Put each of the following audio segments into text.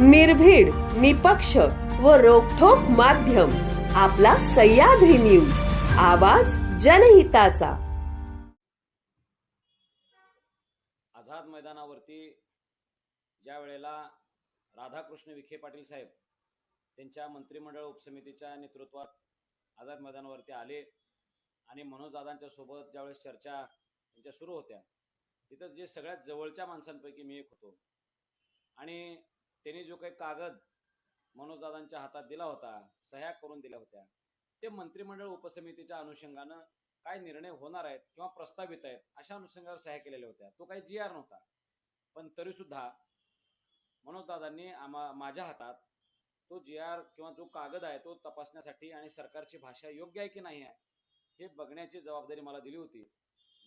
निर्भीड निपक्ष व रोखोक माध्यम. आपला सह्याद्री न्यूज. आवाज जनहिताचा. आझाद मैदानावरती ज्या वेळेला राधाकृष्ण विखे पाटील साहेब त्यांच्या मंत्रिमंडळ उपसमितीच्या नेतृत्वात आझाद मैदानावरती आले आणि मनोज दादांच्या सोबत ज्यावेळेस चर्चा त्यांच्या सुरू होत्या तिथं जे सगळ्यात जवळच्या माणसांपैकी मी एक होतो. आणि त्यांनी जो काही कागद मनोजदादांच्या हातात दिला होता सह्या करून दिल्या होत्या ते मंत्रिमंडळ उपसमितीच्या अनुषंगानं काय निर्णय होणार आहेत किंवा प्रस्तावित आहेत अशा अनुषंगावर सह्या केलेल्या होत्या. तो काही जी आर नव्हता. पण तरी सुद्धा मनोजदादांनी आम्हा माझ्या हातात तो जी आर किंवा जो कागद आहे तो तपासण्यासाठी आणि सरकारची भाषा योग्य आहे की नाही आहे हे बघण्याची जबाबदारी मला दिली होती.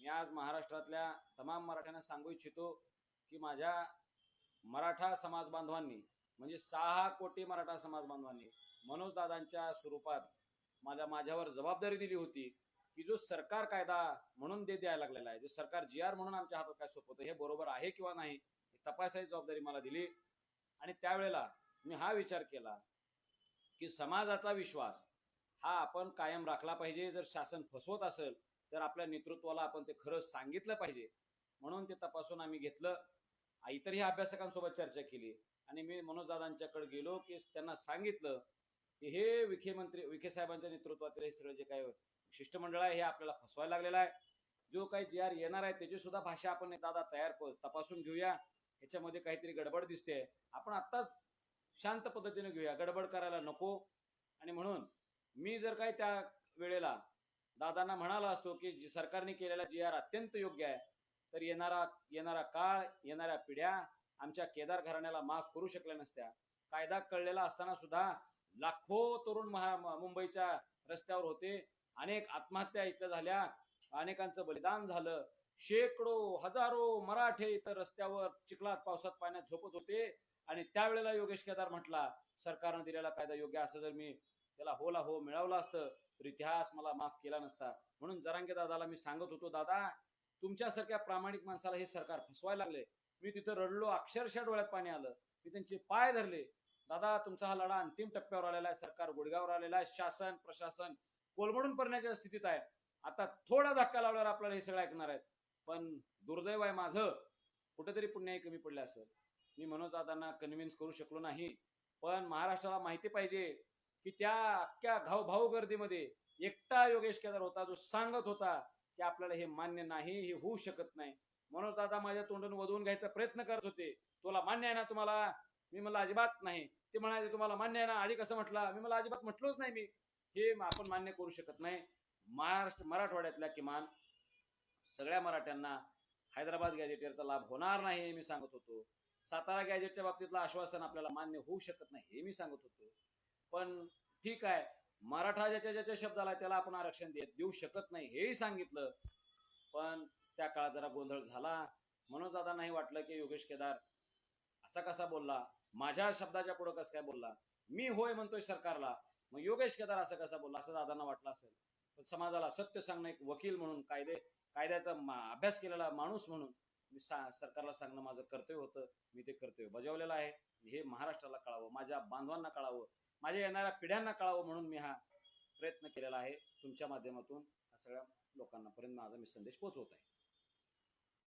मी आज महाराष्ट्रातल्या तमाम मराठ्यांना सांगू इच्छितो की माझ्या मराठा समाज बांधवांनी म्हणजे सहा कोटी मराठा समाज बांधवांनी मनोजदादांच्या स्वरूपात माझ्या माझ्यावर जबाबदारी दिली होती की जो सरकार कायदा म्हणून ते द्यायला लागलेला आहे जे सरकार जी आर म्हणून आमच्या हातात काय सोपवतं हे बरोबर आहे किंवा नाही तपासायची जबाबदारी मला दिली. आणि त्यावेळेला मी हा विचार केला की समाजाचा विश्वास हा आपण कायम राखला पाहिजे. जर शासन फसवत असेल तर आपल्या नेतृत्वाला आपण ते खरं सांगितलं पाहिजे. म्हणून ते तपासून आम्ही घेतलं. इतरही अभ्यासकांसोबत चर्चा केली. आणि मी मनोजदादांच्याकडे गेलो की त्यांना सांगितलं की हे विखे मंत्री विखे साहेबांच्या नेतृत्वातील हे सगळं जे काही शिष्टमंडळ आहे हे आपल्याला फसवायला लागलेलं आहे. जो काही जे आर येणार आहे त्याची सुद्धा भाषा आपण दादा तयार तपासून घेऊया. ह्याच्यामध्ये काहीतरी गडबड दिसते. आपण आत्ताच शांत पद्धतीने घेऊया. गडबड करायला नको. आणि म्हणून मी जर काही त्या वेळेला दादांना म्हणाला असतो की सरकारने केलेला जी आर अत्यंत योग्य आहे तर येणारा येणारा काळ येणाऱ्या पिढ्या आमच्या केदार घराण्याला माफ करू शकल्या नसत्या. कायदा कळलेला असताना सुद्धा लाखो तरुण महा मुंबईच्या रस्त्यावर होते. अनेक आत्महत्या इथल्या झाल्या. अनेकांचं बलिदान झालं. शेकडो हजारो मराठे इथं रस्त्यावर चिखलात पावसात पाण्यात झोपत होते. आणि त्यावेळेला योगेश केदार म्हटला सरकारनं दिलेला कायदा योग्य असं जर मी त्याला होला हो, हो मिळवलं असतं तर इतिहास मला माफ केला नसता. म्हणून जरांगे दादाला मी सांगत होतो दादा तुमच्यासारख्या प्रामाणिक माणसाला हे सरकार फसवायला लागले. मी तिथं रडलो अक्षरशः डोळ्यात पाणी आलं. मी त्यांचे पाय धरले. दादा तुमचा हा लढा अंतिम टप्प्यावर आलेला आहे. सरकार गुडघ्यावर आलेला आहे. शासन प्रशासन कोलमडून पडण्याच्या स्थितीत आहे. आता थोडा धक्का लावल्यावर आपल्याला हे सगळं ऐकणार आहेत. पण दुर्दैव आहे माझं. कुठेतरी पुण्याही कमी पडले असेल. मी मनोज दादांना कन्व्हिन्स करू शकलो नाही. पण महाराष्ट्राला माहिती पाहिजे की त्या अख्ख्या घाव भाऊ गर्दीमध्ये एकटा योगेश केदार होता जो सांगत होता की आपल्याला हे मान्य नाही हे होऊ शकत नाही. मनोज दादा माझ्या तोंडून वधवून घ्यायचा प्रयत्न करत होते. तुला मान्य आहे ना तुम्हाला? मी मला अजिबात नाही. ते म्हणाले तुम्हाला मान्य आहे ना? आधी कसं म्हटलं? मी मला अजिबात म्हटलोच नाही मी. हे आपण मान्य करू शकत नाही. महाराष्ट्र मराठवाड्यातल्या किमान सगळ्या मराठ्यांना हैदराबाद गॅजेटेरचा लाभ होणार नाही हे मी सांगत होतो. सातारा गॅजेटच्या बाबतीतलं आश्वासन आपल्याला मान्य होऊ शकत नाही हे मी सांगत होतो. पण ठीक आहे मराठा ज्याच्या ज्याच्या शब्दाला त्याला आपण आरक्षण देत देऊ शकत नाही हेही सांगितलं. पण त्या काळात जरा गोंधळ झाला. म्हणून दादा नाही वाटलं की योगेश केदार असा कसा बोलला? माझ्या शब्दाच्या पुढं कसं काय बोलला? मी होय म्हणतोय सरकारला. मग योगेश केदार असं कसा बोलला? असं दादांना वाटलं असेल. पण समाजाला सत्य सांगणं एक वकील म्हणून कायदे कायद्याचा अभ्यास केलेला माणूस म्हणून मी सा सरकारला सांगणं माझं कर्तव्य होतं. मी ते कर्तव्य बजावलेलं आहे. हे महाराष्ट्राला कळावं माझ्या बांधवांना कळावं. माझ्या येणाऱ्या पिढ्यांना कळावं म्हणून मी हा प्रयत्न केलेला आहे. तुमच्या माध्यमातून हा सगळ्या लोकांना पर्यंत माझा मी संदेश पोहोचवत आहे.